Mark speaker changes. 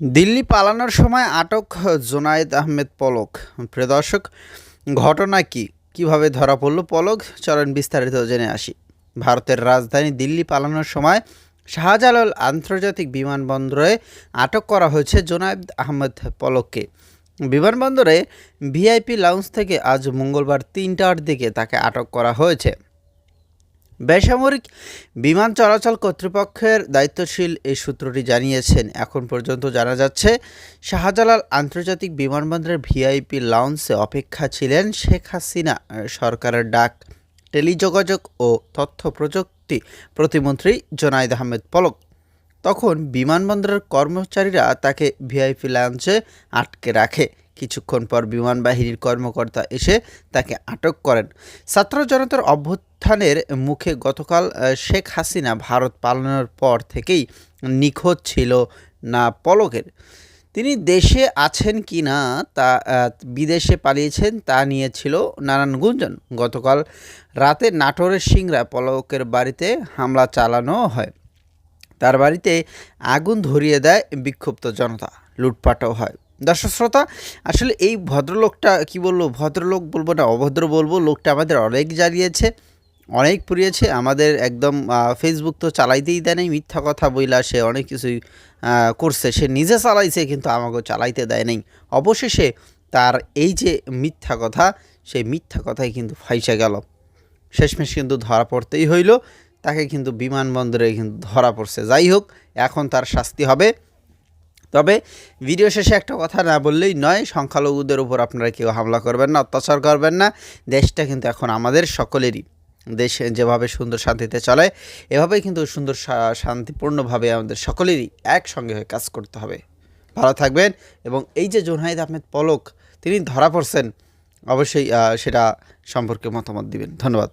Speaker 1: দিল্লি পালানোর সময় আটক জোনায়েদ আহমেদ পলক। প্রিয় দর্শক, ঘটনা কি? কীভাবে ধরা পড়ল পলক? চলেন বিস্তারিত জেনে আসি। ভারতের রাজধানী দিল্লি পালানোর সময় শাহজালাল আন্তর্জাতিক বিমানবন্দরে আটক করা হয়েছে জোনায়েদ আহমেদ পলককে। বিমানবন্দরে ভিআইপি লাউঞ্জ থেকে আজ মঙ্গলবার তিনটার দিকে তাকে আটক করা হয়েছে। বেসামরিক বিমান চলাচল কর্তৃপক্ষের দায়িত্বশীল এই সূত্রটি জানিয়েছেন। এখন পর্যন্ত জানা যাচ্ছে, শাহজালাল আন্তর্জাতিক বিমানবন্দরের ভিআইপি লাউন্সে অপেক্ষা ছিলেন শেখ হাসিনা সরকারের ডাক, টেলিযোগাযোগ ও তথ্য প্রযুক্তি প্রতিমন্ত্রী জোনাইদ আহমেদ পলক। তখন বিমানবন্দরের কর্মচারীরা তাকে ভিআইপি লাউঞ্জে আটকে রাখে। কিছুক্ষণ পর বিমান বাহিনীর কর্মকর্তা এসে তাকে আটক করেন। ছাত্র জনতার অভ্যুত্থানের মুখে গতকাল শেখ হাসিনা ভারত পালানোর পর থেকেই নিখোঁজ ছিল না পলকের। তিনি দেশে আছেন কি না, তা বিদেশে পালিয়েছেন তা নিয়ে ছিল নানান গুঞ্জন। গতকাল রাতে নাটোরের সিংরা পলকের বাড়িতে হামলা চালানো হয়। তার বাড়িতে আগুন ধরিয়ে দেয় বিক্ষুব্ধ জনতা। লুটপাটও হয়। দর্শক শ্রোতা আসলে এই ভদ্রলোকটা কি বলব? ভদ্রলোক বলব না, অভদ্র বলব, লোকটা আমাদের অনেক জ্বালিয়েছে অনেক পুড়িয়েছে, আমাদের একদম ফেসবুক তো চালাইতেই দেয় নাই, মিথ্যা কথা বইলা সে অনেক কিছুই করছে, সে নিজে চালাইছে কিন্তু আমাকে চালাইতে দেয় নাই। অবশেষে তার এই যে মিথ্যা কথা, সেই মিথ্যা কথাই কিন্তু ফাইসা গেল। শেষমেশ কিন্তু ধরা পড়তেই হইল, তাকে কিন্তু বিমানবন্দরে কিন্তু ধরা পড়ছে। যাই হোক, এখন তার শাস্তি হবে। তবে ভিডিও শেষে একটা কথা না বললেই নয়, সংখ্যালঘুদের উপর আপনারা কেউ হামলা করবেন না, অত্যাচার করবেন না। দেশটা কিন্তু এখন আমাদের সকলেরই। দেশ যেভাবে সুন্দর শান্তিতে চলে, এভাবেই কিন্তু সুন্দর শান্তিপূর্ণভাবে আমাদের সকলেরই একসঙ্গে হয়ে কাজ করতে হবে। ভালো থাকবেন এবং এই যে জোনাহিদ আহমেদ পলক, তিনি ধরা পড়ছেন, অবশ্যই সেটা সম্পর্কে মতামত দিবেন। ধন্যবাদ।